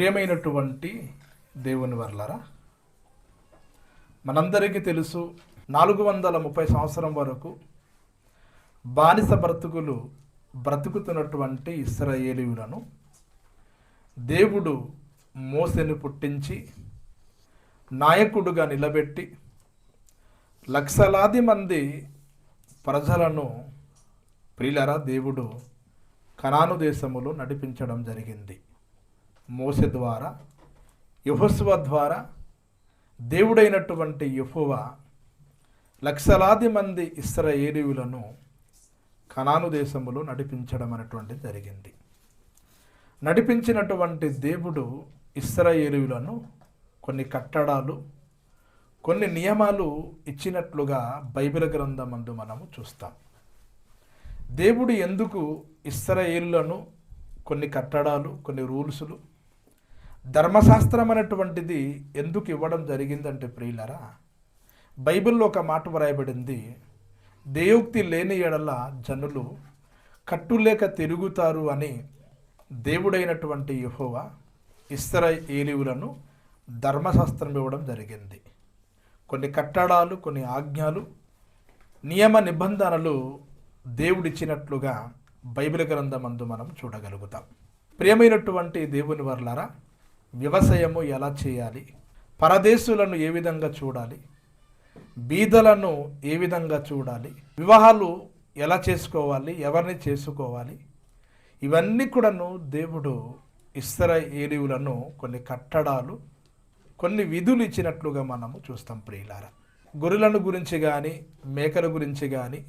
ప్రియమైనటువంటి దేవుని వర్లరా మనందరికీ తెలుసు నాలుగు వందల ముప్పై సంవత్సరం వరకు బానిస బ్రతుకులు బ్రతుకుతున్నటువంటి ఇస్రాయేలీయులను దేవుడు మోసెను పుట్టించి నాయకుడుగా నిలబెట్టి లక్షలాది మంది ప్రజలను ప్రియులరా దేవుడు కనాను దేశములో నడిపించడం జరిగింది. మోసె ద్వారా యహోస్వ ద్వారా దేవుడైనటువంటి యహోవ లక్షలాది మంది ఇస్రాయేలీయులను కనాను దేశములో నడిపించడం అనేటువంటిది జరిగింది. నడిపించినటువంటి దేవుడు ఇస్రాయేలీయులను కొన్ని కట్టడాలు కొన్ని నియమాలు ఇచ్చినట్లుగా బైబిల్ గ్రంథమందు మనము చూస్తాం. దేవుడు ఎందుకు ఇస్రాయేలులను కొన్ని కట్టడాలు కొన్ని రూల్సులు ధర్మశాస్త్రం అనేటువంటిది ఎందుకు ఇవ్వడం జరిగిందంటే ప్రియులరా బైబిల్లో ఒక మాట వ్రాయబడింది దేయోక్తి లేని ఎడల జనులు కట్టులేక తిరుగుతారు అని దేవుడైనటువంటి యెహోవా ఏలివులను ధర్మశాస్త్రం ఇవ్వడం జరిగింది. కొన్ని కట్టడాలు కొన్ని ఆజ్ఞలు నియమ నిబంధనలు దేవుడిచ్చినట్లుగా బైబిల్ గ్రంథమందు మనం చూడగలుగుతాం. ప్రియమైనటువంటి దేవుని వర్లారా వ్యవసాయము ఎలా చేయాలి? పరదేశులను ఏ విధంగా చూడాలి? బీదలను ఏ విధంగా చూడాలి? వివాహాలు ఎలా చేసుకోవాలి? ఎవరిని చేసుకోవాలి? ఇవన్నీ కూడాను దేవుడు ఇస్తర ఇస్రాయేలీయులను కొన్ని కట్టడాలు కొన్ని విధులు ఇచ్చినట్లుగా మనము చూస్తాం ప్రియులారా. గొర్రెలను గురించి కానీ మేకల గురించి కానీ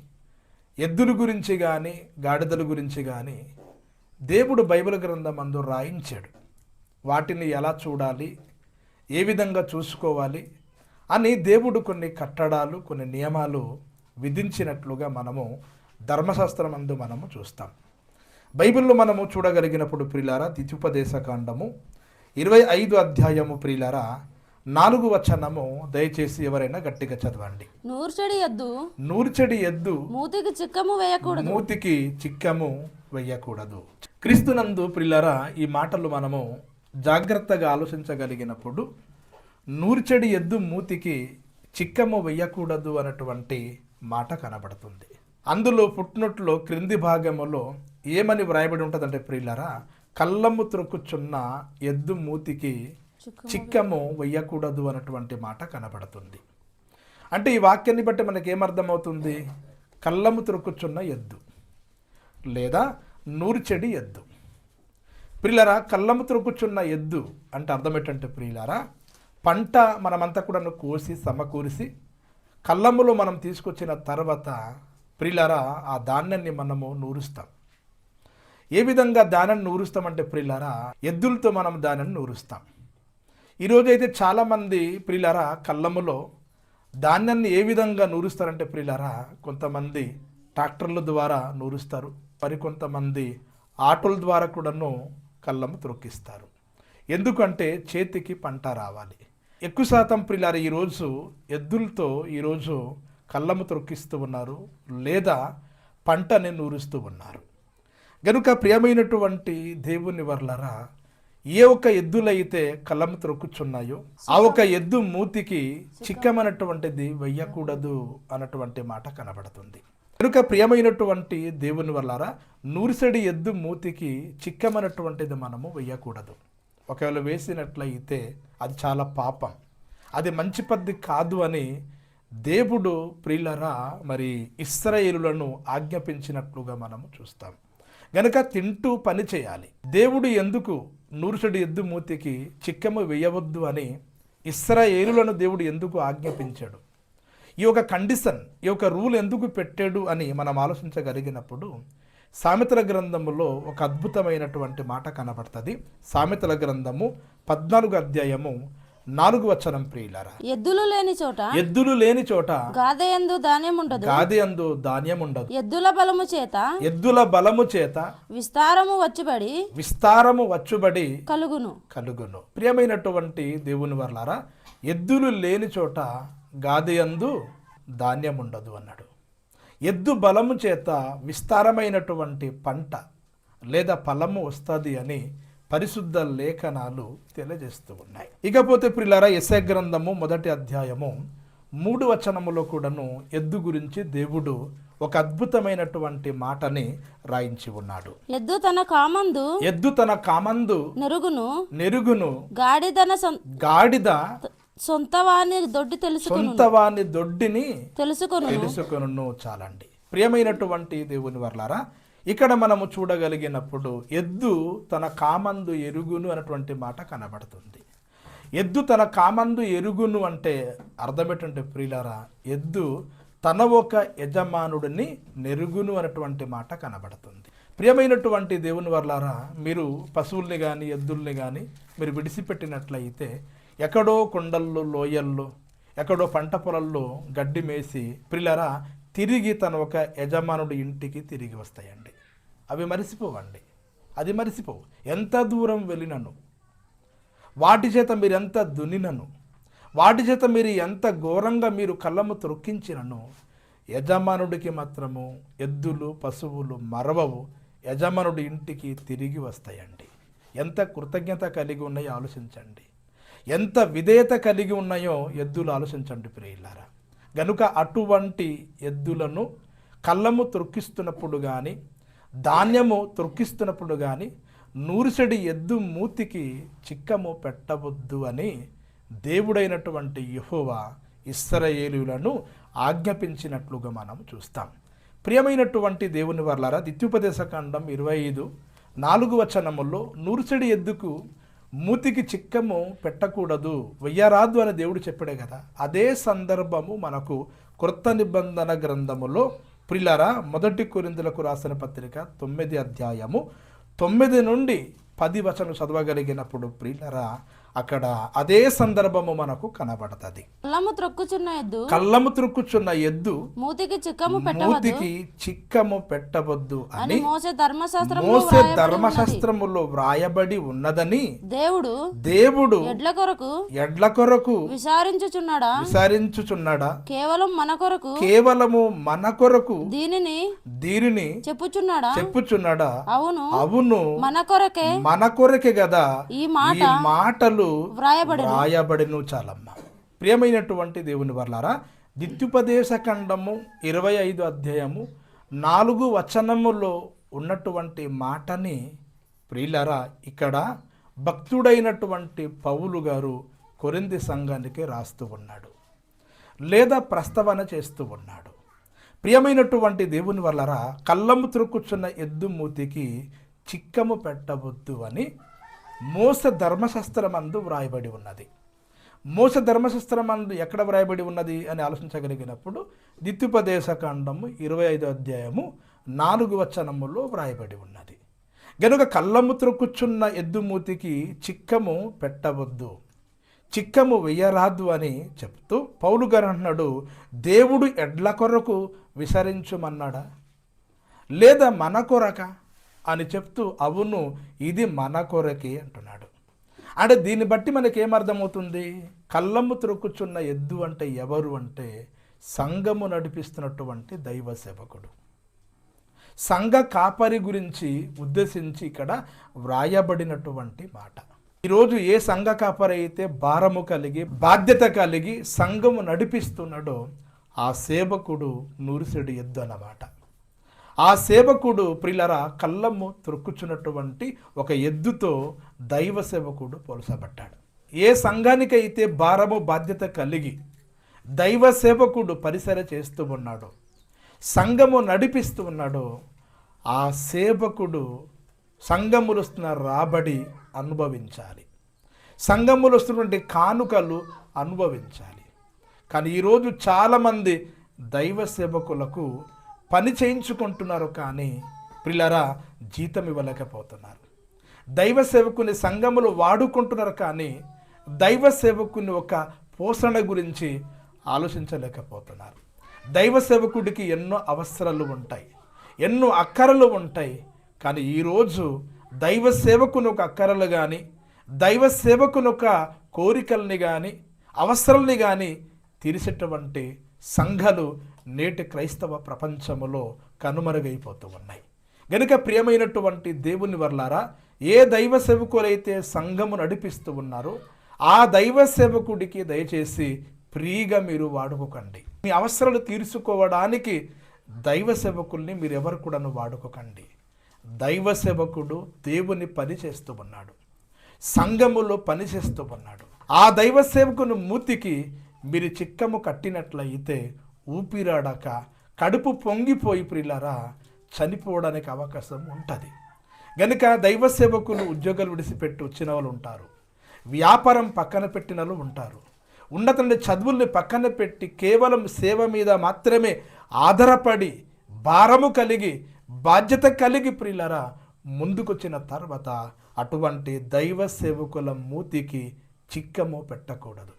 ఎద్దుల గురించి కానీ గాడిదల గురించి కానీ దేవుడు బైబిల్ గ్రంథం అందు రాయించాడు. వాటిని ఎలా చూడాలి? ఏ విధంగా చూసుకోవాలి? అని దేవుడు కొన్ని కట్టడాలు కొన్ని నియమాలు విధించినట్లుగా మనము ధర్మశాస్త్రం అందు మనము చూస్తాం. బైబిల్లో మనము చూడగలిగినప్పుడు ప్రిలారా తిథుపదేశ కాండము ఇరవై ఐదు అధ్యాయము ప్రియులరా నాలుగు వచనము దయచేసి ఎవరైనా గట్టిగా చదవండి. నూర్చడి ఎద్దు. నూర్చడి ఎద్దు మూతికి చిక్కము వేయకూడదు. మూతికి చిక్కము వెయ్యకూడదు క్రీస్తునందు ప్రిల్లరా ఈ మాటలు మనము జాగ్రత్తగా ఆలోచించగలిగినప్పుడు నూర్చడి ఎద్దు మూతికి చిక్కము వెయ్యకూడదు అన్నటువంటి మాట కనబడుతుంది. అందులో పుట్టినట్లో క్రింది భాగములో ఏమని వ్రాయబడి ఉంటుందంటే ప్రియులరా కళ్ళము త్రొక్కుచున్న ఎద్దు మూతికి చిక్కము వెయ్యకూడదు అన్నటువంటి మాట కనబడుతుంది. అంటే ఈ వాక్యాన్ని బట్టి మనకి ఏమర్థమవుతుంది కళ్ళము త్రొక్కుచున్న ఎద్దు లేదా నూర్చెడి ఎద్దు. ప్రియులరా కళ్ళము త్రొక్కుచున్న ఎద్దు అంటే అర్థం ఏంటంటే ప్రియులారా పంట మనమంతా కూడా కోసి సమకూరిసి కళ్ళములో మనం తీసుకొచ్చిన తర్వాత ప్రియులారా ఆ ధాన్యాన్ని మనము నూరుస్తాం. ఏ విధంగా దానాన్ని నూరుస్తామంటే ప్రియులారా ఎద్దులతో మనం దానాన్ని నూరుస్తాం. ఈరోజైతే చాలామంది ప్రియులారా కళ్ళములో ధాన్యాన్ని ఏ విధంగా నూరుస్తారంటే ప్రియులారా కొంతమంది ట్రాక్టర్ల ద్వారా నూరుస్తారు. మరికొంతమంది ఆటోల ద్వారా కూడాను కళ్ళము త్రొక్కిస్తారు. ఎందుకంటే చేతికి పంట రావాలి. ఎక్కువ శాతం ప్రియులారా ఈరోజు ఎద్దులతో ఈరోజు కళ్ళము త్రొక్కిస్తూ ఉన్నారు లేదా పంటని నూరుస్తూ ఉన్నారు. గనుక ప్రియమైనటువంటి దేవుని వర్లరా ఏ ఒక్క ఎద్దులైతే కళ్ళము త్రొక్కుచున్నాయో ఆ ఒక ఎద్దు మూతికి చిక్కమనటువంటిది వెయ్యకూడదు అన్నటువంటి మాట కనబడుతుంది. కనుక ప్రియమైనటువంటి దేవుని వల్లారా నూరిసడి ఎద్దు మూతికి చిక్కమన్నటువంటిది మనము వేయకూడదు. ఒకవేళ వేసినట్లయితే అది చాలా పాపం. అది మంచి పద్ధతి కాదు అని దేవుడు ప్రియులరా మరి ఇస్రాయేలులను ఆజ్ఞాపించినట్లుగా మనము చూస్తాం. గనక తింటూ పని చేయాలి. దేవుడు ఎందుకు నూరుసడి ఎద్దు మూతికి చిక్కము వేయవద్దు అని ఇస్రాయేలులను దేవుడు ఎందుకు ఆజ్ఞాపించాడు? ఈ యొక్క కండిషన్ ఈ యొక్క రూల్ ఎందుకు పెట్టాడు అని మనం ఆలోచించగలిగినప్పుడు సామెతల గ్రంథములో ఒక అద్భుతమైనటువంటి మాట కనబడుతుంది. సామెతల గ్రంథము పద్నాలుగు అధ్యాయము నాలుగు వచనం ప్రియులారా. ఎద్దులు లేని చోట ఎద్దులు లేని చోట గాదె ఎందు ధాన్యం ఉండదు. గాది అందు ధాన్యం ఉండదు. ఎద్దుల బలము చేత ఎద్దుల బలము చేత విస్తారము వచ్చుబడి విస్తారము వచ్చుబడి కలుగును. కలుగును. ప్రియమైనటువంటి దేవుని వర్లారా ఎద్దులు లేని చోట గాది అందు ధాన్యం ఉండదు అన్నాడు. ఎద్దు బలము చేత విస్తారమైనటువంటి పంట లేదా ఫలము వస్తుంది అని పరిశుద్ధ లేఖనాలు తెలియజేస్తూ ఉన్నాయి. ఇకపోతే ప్రిలారా ఎస్ఐ గ్రంథము మొదటి అధ్యాయము మూడు వచనములో కూడాను ఎద్దు గురించి దేవుడు ఒక అద్భుతమైనటువంటి మాటని రాయించి ఉన్నాడు. ఎద్దు తన కామందు ఎద్దు తన కామందు నెరుగును నెరుగును గాడిదన గాడిద సొంత వాని దొడ్డి తెలుసుకును సొంతవాని దొడ్డిని తెలుసుకొను తెలుసుకొను చాలండి. ప్రియమైనటువంటి దేవుని వర్లారా ఇక్కడ మనము చూడగలిగినప్పుడు ఎద్దు తన కామందు ఎరుగును అన్నటువంటి మాట కనబడుతుంది. ఎద్దు తన కామందు ఎరుగును అంటే అర్థమేటంటే ప్రియులారా ఎద్దు తన ఒక యజమానుడిని నెరుగును అన్నటువంటి మాట కనబడుతుంది. ప్రియమైనటువంటి దేవుని వర్లారా మీరు పశువుల్ని కానీ ఎద్దుల్ని కానీ మీరు విడిచిపెట్టినట్లయితే ఎక్కడో కొండల్లో లోయల్లో ఎక్కడో పంట పొలంలో గడ్డి మేసి పిల్లరా తిరిగి తన ఒక యజమానుడి ఇంటికి తిరిగి వస్తాయండి. అవి మరిసిపోవండి. అది మరిసిపోవు. ఎంత దూరం వెళ్ళినను? వాటి చేత మీరు ఎంత దునినను వాటి చేత మీరు ఎంత ఘోరంగా మీరు కళ్ళము త్రొక్కించినను? యజమానుడికి మాత్రము ఎద్దులు పశువులు మరవవు. యజమానుడి ఇంటికి తిరిగి వస్తాయండి. ఎంత కృతజ్ఞత కలిగి ఉన్నాయో ఆలోచించండి. ఎంత విధేయత కలిగి ఉన్నాయో ఎద్దులు ఆలోచించండి ప్రియులారా. గనుక అటువంటి ఎద్దులను కళ్ళము త్రొక్కిస్తున్నప్పుడు కానీ ధాన్యము త్రొక్కిస్తున్నప్పుడు కానీ నూరుసెడి ఎద్దు మూతికి చిక్కము పెట్టవద్దు అని దేవుడైనటువంటి యహోవా ఇస్సరయేలులను ఆజ్ఞాపించినట్లుగా మనం చూస్తాం. ప్రియమైనటువంటి దేవుని వర్లారా దిత్యుపదేశకాండం ఇరవై ఐదు నాలుగు వచనముల్లో నూరుసెడి ఎద్దుకు మూతికి చిక్కము పెట్టకూడదు. వెయ్యరాదు అని దేవుడు చెప్పాడే కదా. అదే సందర్భము మనకు క్రొత్త నిబంధన గ్రంథములో ప్రిలరా మొదటి కొరిందులకు రాసిన పత్రిక తొమ్మిది అధ్యాయము తొమ్మిది నుండి పది వచనం చదవగలిగినప్పుడు ప్రిలరా అక్కడ అదే సందర్భము మనకు కనబడుతుంది. కళ్ళము త్రొక్కుచున్న ఎద్దు కళ్ళము త్రుక్కుచున్న ఎద్దు మూతికి చిక్కము పెట్టవద్దు మూతికి చిక్కము పెట్టవద్దు అని మోసే ధర్మశాస్త్రం మోసే ధర్మశాస్త్రములో వ్రాయబడి ఉన్నదని దేవుడు దేవుడు ఎడ్ల కొరకు ఎడ్ల కొరకు విచారించుచున్నాడా? విచారించుచున్నాడా? కేవలం మన కొరకు కేవలము మన కొరకు దీనిని దీనిని చెప్పుచున్నాడా? చెప్పుచున్నాడా? అవును. అవును. మన కొరకే మన కొరకే కదా ఈ మాట మాటలు వ్రాయబడి రాయబడిను చాలమ్మ. ప్రియమైనటువంటి దేవుని వర్లారా దిత్యుపదేశ ఖండము ఇరవై ఐదు అధ్యాయము నాలుగు వచనములో ఉన్నటువంటి మాటని ప్రియులరా ఇక్కడ భక్తుడైనటువంటి పౌలు గారు కొరింది సంఘానికి రాస్తూ ఉన్నాడు లేదా ప్రస్తవన చేస్తూ ఉన్నాడు. ప్రియమైనటువంటి దేవుని వల్లరా కళ్ళము త్రొక్కుచున్న ఎద్దు మూతికి చిక్కము పెట్టవద్దు అని మోస ధర్మశాస్త్రమందు వ్రాయబడి ఉన్నది. మోస ధర్మశాస్త్రమందు ఎక్కడ వ్రాయబడి ఉన్నది అని ఆలోచించగలిగినప్పుడు దిత్యుపదేశకాండము ఇరవై ఐదు అధ్యాయము నాలుగు వచనములో వ్రాయబడి ఉన్నది. గనుక కళ్ళము త్రొక్కుచున్న ఎద్దు మూతికి చిక్కము పెట్టవద్దు. చిక్కము వెయ్యరాదు అని చెప్తూ పౌలు గారు అంటున్నాడు దేవుడు ఎడ్ల కొరకు విసరించుమన్నాడా? లేదా మన కొరక? అని చెప్తూ అవును ఇది మన కొరకే అంటున్నాడు. అంటే దీన్ని బట్టి మనకి ఏమర్థమవుతుంది కళ్ళము త్రొక్కుచున్న ఎద్దు అంటే ఎవరు అంటే సంఘము నడిపిస్తున్నటువంటి దైవ సేవకుడు. సంఘ కాపరి గురించి ఉద్దేశించి ఇక్కడ వ్రాయబడినటువంటి మాట. ఈరోజు ఏ సంఘ కాపరి అయితే భారము కలిగి బాధ్యత కలిగి సంఘము నడిపిస్తున్నాడో ఆ సేవకుడు నూరిసెడు ఎద్దు అన్నమాట. ఆ సేవకుడు ప్రిలర కళ్ళము త్రొక్కుచున్నటువంటి ఒక ఎద్దుతో దైవ సేవకుడు పోల్చబడ్డాడు ఏ సంఘానికైతే భారము బాధ్యత కలిగి దైవ సేవకుడు పరిసర చేస్తూ ఉన్నాడో సంఘము నడిపిస్తూ ఉన్నాడో ఆ సేవకుడు సంఘములు వస్తున్న రాబడి అనుభవించాలి. సంఘములు వస్తున్నటువంటి కానుకలు అనుభవించాలి. కానీ ఈరోజు చాలామంది దైవ సేవకులకు పని చేయించుకుంటున్నారు కానీ పిల్లరా జీతం ఇవ్వలేకపోతున్నారు. దైవ సేవకుని సంఘములు వాడుకుంటున్నారు కానీ దైవ సేవకుని ఒక పోషణ గురించి ఆలోచించలేకపోతున్నారు. దైవ సేవకుడికి ఎన్నో అవసరాలు ఉంటాయి ఎన్నో అక్కరలు ఉంటాయి కానీ ఈరోజు దైవ సేవకుని ఒక అక్కరలు కానీ దైవ సేవకుని ఒక కోరికల్ని కానీ అవసరాల్ని కానీ తీర్చేటువంటి సంఘాలు నేటి క్రైస్తవ ప్రపంచములో కనుమరుగైపోతూ ఉన్నాయి. గనుక ప్రియమైనటువంటి దేవుని వర్లారా ఏ దైవ సేవకులైతే సంఘము నడిపిస్తూ ఉన్నారో ఆ దైవ సేవకుడికి దయచేసి ఫ్రీగా మీరు వాడుకోకండి. మీ అవసరాలు తీర్చుకోవడానికి దైవ సేవకుల్ని మీరు ఎవరు కూడాను వాడుకోకండి. దైవ సేవకుడు దేవుని పని చేస్తూ ఉన్నాడు. సంఘములో పని చేస్తూ ఉన్నాడు. ఆ దైవ సేవకుని మూతికి మీరు చిక్కము కట్టినట్లయితే ఊపిరాడక కడుపు పొంగిపోయి ప్రిల్లరా చనిపోవడానికి అవకాశం ఉంటుంది. గనుక దైవ సేవకులు ఉద్యోగాలు విడిచిపెట్టి వచ్చిన వాళ్ళు ఉంటారు. వ్యాపారం పక్కన పెట్టిన వాళ్ళు ఉంటారు. ఉన్నతండి చదువుల్ని పక్కన పెట్టి కేవలం సేవ మీద మాత్రమే ఆధారపడి భారము కలిగి బాధ్యత కలిగి ప్రియులరా ముందుకొచ్చిన తర్వాత అటువంటి దైవ సేవకుల మూతికి చిక్కము పెట్టకూడదు.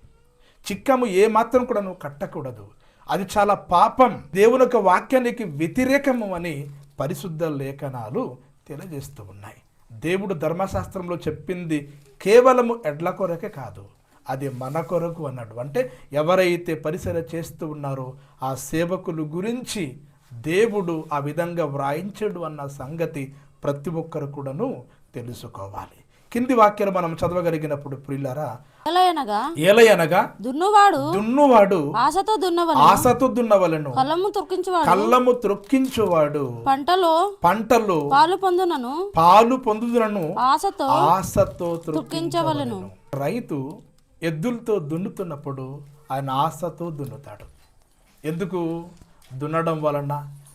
చిక్కము ఏమాత్రం కూడా నువ్వు కట్టకూడదు. అది చాలా పాపం. దేవుని యొక్క వాక్యానికి వ్యతిరేకము అని పరిశుద్ధ లేఖనాలు తెలియజేస్తూ ఉన్నాయి. దేవుడు ధర్మశాస్త్రంలో చెప్పింది కేవలము ఎడ్ల కొరకే కాదు అది మన కొరకు అన్నాడు. అంటే ఎవరైతే పరిసర చేస్తూ ఉన్నారో ఆ సేవకులు గురించి దేవుడు ఆ విధంగా వ్రాయించడు అన్న సంగతి ప్రతి ఒక్కరు కూడాను తెలుసుకోవాలి. కింది వాక్యాలు మనం చదవగలిగినప్పుడు ప్రిల్లరా ఎలయనగా ఏలయనగా దున్నువాడు దున్నువాడు ఆశతో దున్నవలు ఆశతో దున్నవలను కళ్ళము తొక్కించువాడు కళ్ళము త్రొక్కించువాడు పంటలో పంటలు పాలు పొందునను పాలు పొందుదులను ఆశతో ఆశతో తొక్కించవలెను. రైతు ఎద్దులతో దున్నుతున్నప్పుడు ఆయన ఆశతో దున్నుతాడు. ఎందుకు? దున్నడం వలన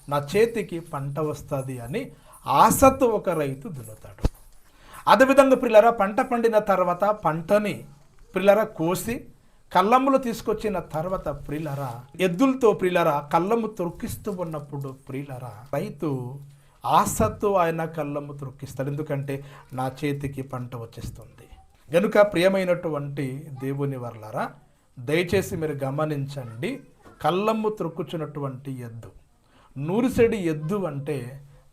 నా చేతికి పంట వస్తుంది అని ఆశతో ఒక రైతు దున్నుతాడు. అదేవిధంగా పిల్లరా పంట పండిన తర్వాత పంటని పిల్లరా కోసి కళ్ళమ్ములు తీసుకొచ్చిన తర్వాత ప్రిలరా ఎద్దులతో ప్రిలరా కళ్ళము తొక్కిస్తూ ఉన్నప్పుడు ప్రిలరా రైతు ఆశతో ఆయన కళ్ళము తొక్కిస్తాడు. ఎందుకంటే నా చేతికి పంట వచ్చేస్తుంది. గనుక ప్రియమైనటువంటి దేవుని వర్లరా దయచేసి మీరు గమనించండి కళ్ళమ్ము త్రొక్కుచున్నటువంటి ఎద్దు నూరుసెడి ఎద్దు అంటే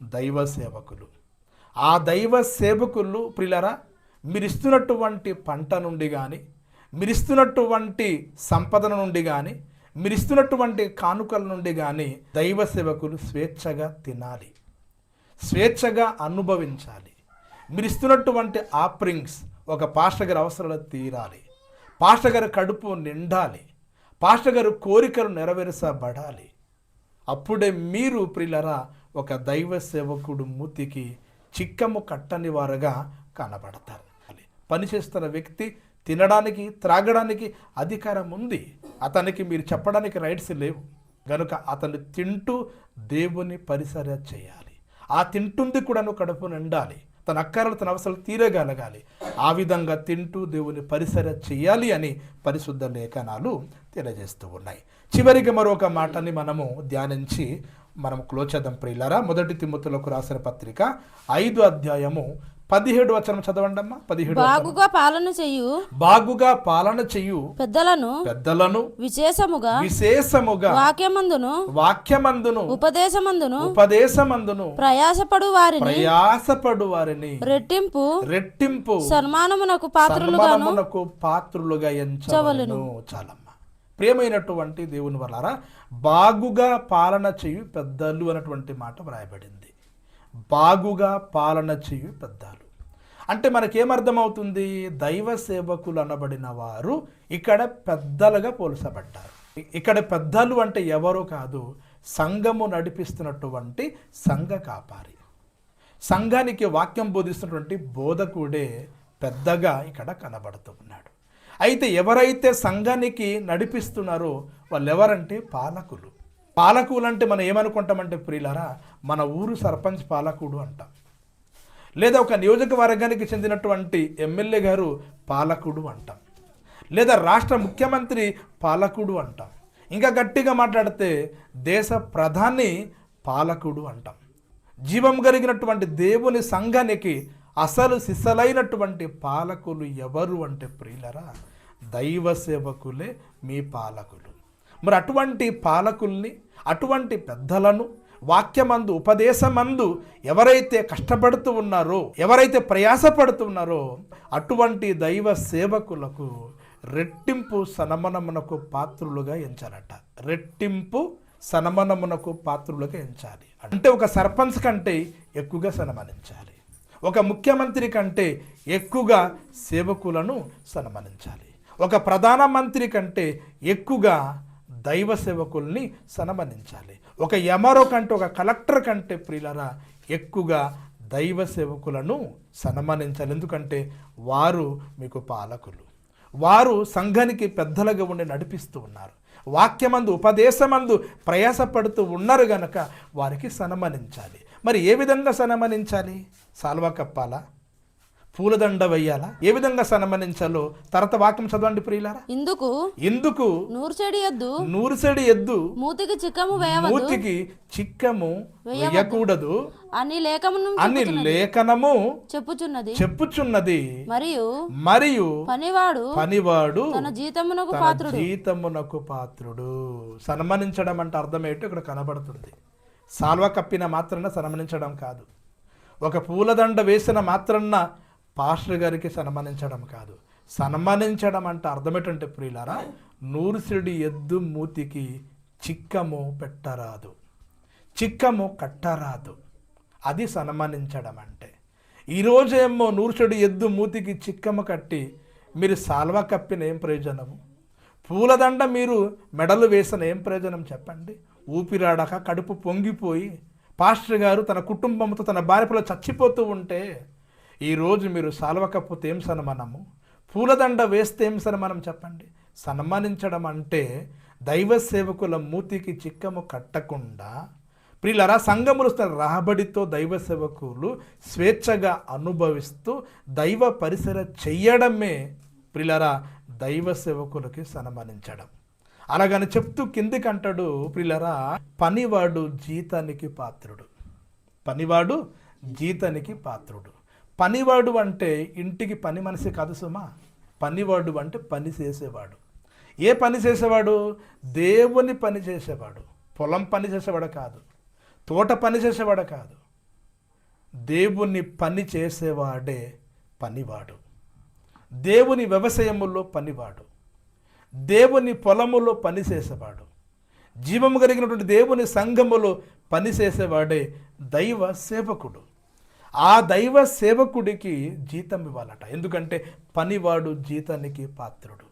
దైవ సేవకులు. ఆ దైవ సేవకులు ప్రిలరా మీరు ఇస్తున్నటువంటి పంట నుండి కానీ మీరు ఇస్తున్నటువంటి సంపదన నుండి కానీ మీరు ఇస్తున్నటువంటి కానుకల నుండి కానీ దైవ సేవకులు స్వేచ్ఛగా తినాలి. స్వేచ్ఛగా అనుభవించాలి. మీరు ఇస్తున్నటువంటి ఒక పాస్టర్ గారి అవసరాలు తీరాలి. పాస్టర్ గారి కడుపు నిండాలి. పాస్టర్ కోరికలు నెరవేర్చబడాలి. అప్పుడే మీరు ప్రిలరా ఒక దైవ సేవకుడు మూతికి చిక్కము కట్టని వారుగా కనబడతారు పనిచేస్తున్న వ్యక్తి తినడానికి త్రాగడానికి అధికారం ఉంది. అతనికి మీరు చెప్పడానికి రైట్స్ లేవు. గనుక అతను తింటూ దేవుని పరిసర చేయాలి. ఆ తింటుంది కూడాను కడుపు నిండాలి. తన అక్కరలు తన అవసరాలు తీరగలగాలి. ఆ విధంగా తింటూ దేవుని పరిసర చేయాలి అని పరిశుద్ధ లేఖనాలు తెలియజేస్తూ ఉన్నాయి. చివరికి మరొక మాటని మనము ధ్యానించి మనం క్లోజ్ చేద్దాం ప్రియులారా. మొదటి తిమ్మతులకు రాసిన పత్రిక ఐదు అధ్యాయము పదిహేడు వచనం చదవండి అమ్మా పదిహేడు. బాగుగా పాలన చెయ్యు బాగుగా పాలన చెయ్యు పెద్దలను పెద్దలను విశేషముగా విశేషముగా వాక్యమందును వాక్యమందును ఉపదేశమందును ఉపదేశమందును ప్రయాసపడు వారిని ప్రయాసపడు వారిని రెట్టింపు రెట్టింపు సన్మానమునకు పాత్రులుగాను పాత్రులుగా ఎంచవలను. చాలమ్మ. ప్రియమైనటువంటి దేవుని వలన బాగుగా పాలన చేయు పెద్దలు అన్నటువంటి మాట వ్రాయబడింది. బాగుగా పాలన చేయు పెద్దలు. అంటే మనకేమర్థమవుతుంది? దైవ సేవకులు అనబడిన వారు ఇక్కడ పెద్దలుగా పోల్చబడ్డారు. ఇక్కడ పెద్దలు అంటే ఎవరు కాదు సంఘము నడిపిస్తున్నటువంటి సంఘ కాపారి. సంఘానికి వాక్యం బోధిస్తున్నటువంటి బోధకుడే పెద్దగా ఇక్కడ కనబడుతూ ఉన్నాడు. అయితే ఎవరైతే సంఘానికి నడిపిస్తున్నారో వాళ్ళు ఎవరంటే పాలకులు. పాలకులు అంటే మనం ఏమనుకుంటామంటే ప్రియులారా మన ఊరు సర్పంచ్ పాలకుడు అంటాం. లేదా ఒక నియోజకవర్గానికి చెందినటువంటి ఎమ్మెల్యే గారు పాలకుడు అంటాం. లేదా రాష్ట్ర ముఖ్యమంత్రి పాలకుడు అంటాం. ఇంకా గట్టిగా మాట్లాడితే దేశ ప్రధాని పాలకుడు అంటాం. జీవం కలిగినటువంటి దేవుని సంఘానికి అసలు సిసలైనటువంటి పాలకులు ఎవరు అంటే ప్రియులరా? దైవ సేవకులే మీ పాలకులు. మరి అటువంటి పాలకుల్ని అటువంటి పెద్దలను వాక్యమందు ఉపదేశమందు ఎవరైతే కష్టపడుతూ ఉన్నారో ఎవరైతే ప్రయాసపడుతున్నారో అటువంటి దైవ సేవకులకు రెట్టింపు సనమనమునకు పాత్రులుగా ఎంచాలట. రెట్టింపు సనమనమునకు పాత్రులుగా ఎంచాలి. అంటే ఒక సర్పంచ్ కంటే ఎక్కువగా సన్మానించాలి. ఒక ముఖ్యమంత్రి కంటే ఎక్కువగా సేవకులను సన్మానించాలి. ఒక ప్రధానమంత్రి కంటే ఎక్కువగా దైవ సేవకుల్ని సన్మానించాలి. ఒక ఎమరో కంటే ఒక కలెక్టర్ కంటే ప్రియులరా ఎక్కువగా దైవ సేవకులను సన్మానించాలి. ఎందుకంటే వారు మీకు పాలకులు. వారు సంఘానికి పెద్దలుగా ఉండి నడిపిస్తూ ఉన్నారు. వాక్యమందు ఉపదేశమందు ప్రయాసపడుతూ ఉన్నారు గనక వారికి సన్మానించాలి. మరి ఏ విధంగా సన్మానించాలి? సాల్వా కప్పాలా? పూలదండ వెయ్యాలా? ఏ విధంగా సన్మానించాలో? తర్వాత వాక్యం చదవండి ప్రియులారా. ఇందుకు ఎందుకు నూరు చెడి ఎద్దు నూరుసెడి ఎద్దు మూతికి చిక్కము వేయవద్దు మూతికి చిక్కము వేయకూడదు. అని లేఖమును అని లేఖనము చెప్పుచున్నది. చెప్పుచున్నది. మరియు మరియు పనివాడు పనివాడు తన జీతమునకు పాత్రుడు. జీతమునకు పాత్రుడు. సన్మానించడం అంటే అర్థం ఏంటో ఇక్కడ కనబడుతుంది. సాల్వ కప్పిన మాత్రాన సన్మానించడం కాదు. ఒక పూలదండ వేసిన మాత్రాన పాస్టర్ గారికి సన్మానించడం కాదు. సన్మానించడం అంటే అర్థమేటంటే ప్రియులారా నూరుసిడి ఎద్దు మూతికి చిక్కము పెట్టరాదు. చిక్కము కట్టరాదు. అది సన్మానించడం అంటే. ఈరోజేమో నూరుచెడు ఎద్దు మూతికి చిక్కము కట్టి మీరు సాల్వా కప్పిన ఏం ప్రయోజనము? పూలదండ మీరు మెడలు వేసిన ఏం ప్రయోజనం చెప్పండి? ఊపిరాడక కడుపు పొంగిపోయి పాస్టర్ గారు తన కుటుంబంతో తన భార్యలో చచ్చిపోతూ ఉంటే ఈరోజు మీరు సాల్వ ఏం సన్మానము? పూలదండ వేస్తే ఏం సన్మానం చెప్పండి? సన్మానించడం అంటే దైవ సేవకుల మూతికి చిక్కము కట్టకుండా ప్రియులరా సంఘములు రాబడితో దైవ సేవకులు స్వేచ్ఛగా అనుభవిస్తూ దైవ పరిసర చెయ్యడమే ప్రిలరా దైవ సేవకులకి సన్మానించడం. అలాగని చెప్తూ కిందికి అంటాడు ప్రిలరా పనివాడు జీతానికి పాత్రుడు. పనివాడు జీతానికి పాత్రుడు. పనివాడు అంటే ఇంటికి పని మనిషి కాదు సుమా. పనివాడు అంటే పని చేసేవాడు. ఏ పని చేసేవాడు? దేవుని పని చేసేవాడు. పొలం పని చేసేవాడు కాదు. తోట పని చేసేవాడు కాదు. దేవుని పని చేసేవాడే పనివాడు. దేవుని వ్యవసాయములో పనివాడు. దేవుని పొలములో పని చేసేవాడు. జీవము కలిగినటువంటి దేవుని సంఘములో పనిచేసేవాడే దైవ సేవకుడు. ఆ దైవ సేవకుడికి జీతం ఇవ్వాలట. ఎందుకంటే పనివాడు జీతానికి పాత్రుడు.